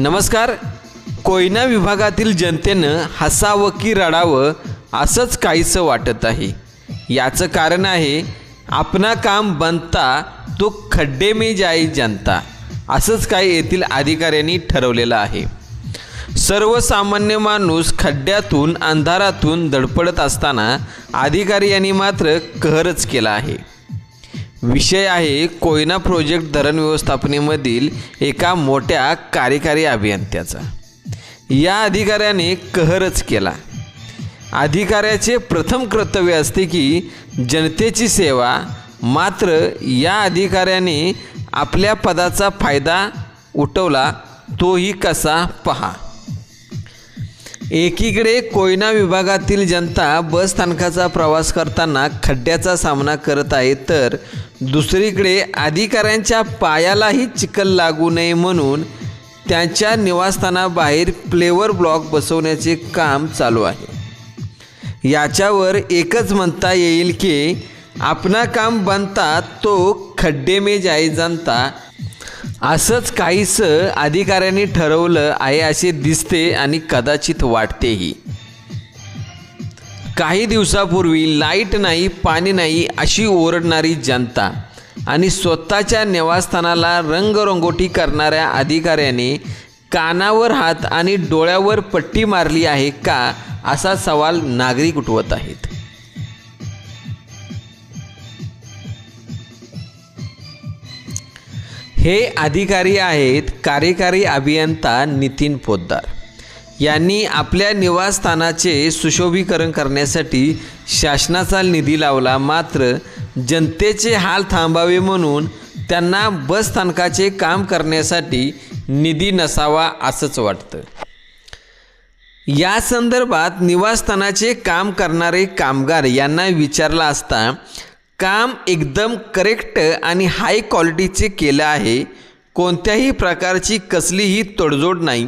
नमस्कार. कोयना विभागातील जनतेनं हसावं की रडावं असंच काहीसं वाटत आहे. याचं कारण आहे आपणा काम बनता तो खड्डे मे जाई जनता. असंच काही येथील अधिकाऱ्यांनी ठरवलेलं आहे. सर्वसामान्य माणूस खड्ड्यातून अंधारातून धडपडत असताना अधिकारी यांनी मात्र कहरच केला आहे. विषय आहे कोयना प्रोजेक्ट धरण व्यवस्थापनेमधील एका मोठ्या कार्यकारी अभियंत्याचा. या अधिकाऱ्याने कहरच केला. अधिकाऱ्याचे प्रथम कर्तव्य असते की जनतेची सेवा मात्र या अधिकाऱ्याने आपल्या पदाचा फायदा उठवला तोही कसा पहा. एकीकडे कोयना विभागातील जनता बस स्थानकाचा प्रवास करताना खड्ड्याचा सामना करत आहे तर दुसरीकडे अधिकाऱ्यांच्या पायालाही चिखल लागू नये म्हणून त्यांच्या निवासस्थानाबाहेर प्लेवर ब्लॉक बसवण्याचे काम चालू आहे. याच्यावर एकच म्हणता येईल की आपणा काम बनता तो खड्डे में जाई जनता असंच काहीसं अधिकाऱ्यांनी ठरवलं आहे असे दिसते आणि कदाचित वाटतेही. काही दिवसापूर्वी लाइट नाही पाणी नाही अशी ओरडणारी जनता आणि स्वतःच्या निवासस्थानाला रंगरंगोटी करणाऱ्या अधिकाऱ्याने कानावर हात आणि डोळ्यावर पट्टी मारली आहे का असा सवाल नागरिक उठवत आहेत. हे अधिकारी आहेत कार्यकारी अभियंता नितीन पोद्दार. यांनी आपल्या निवासस्थानाचे सुशोभीकरण करण्यासाठी शासनाचा निधी लावला. मात्र जनतेचे हाल थांबावे म्हणून त्यांना बस स्थानकाचे काम करण्यासाठी निधी नसावा असंच वाटतं. या संदर्भात निवासस्थानाचे काम करणारे कामगार यांना विचारला असता काम एकदम करेक्ट आणि हाय क्वालिटीचे केलं आहे. कोणत्याही प्रकारची कसलीही तडजोड नाही.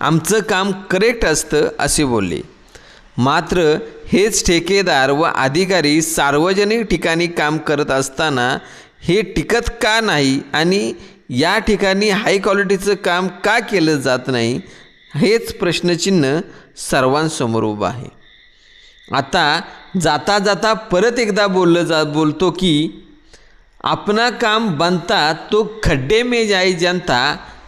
आमचं काम करेक्ट असतं असे बोलले. मात्र हेच ठेकेदार व अधिकारी सार्वजनिक ठिकाणी काम करत असताना हे टिकत का नाही आणि या ठिकाणी हाय क्वालिटीचं काम का केलं जात नाही हेच प्रश्नचिन्ह सर्वांसमोर उभं आहे. आता जाता जाता परत एकदा बोललं जा बोलतो की आपणा काम बनता तो खड्डे मे जाई जनता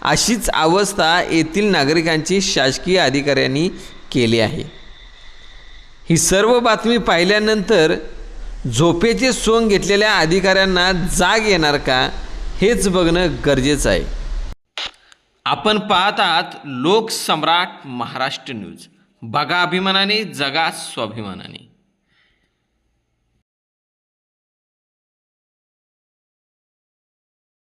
अशीच अवस्था येथील नागरिकांची शासकीय अधिकाऱ्यांनी केली आहे. ही सर्व बातमी पाहिल्यानंतर झोपेचे सोंग घेतलेल्या अधिकाऱ्यांना जाग येणार का हेच बघणं गरजेचं आहे. आपण पाहत लोकसम्राट महाराष्ट्र न्यूज. बघा अभिमानाने जगा स्वाभिमानाने.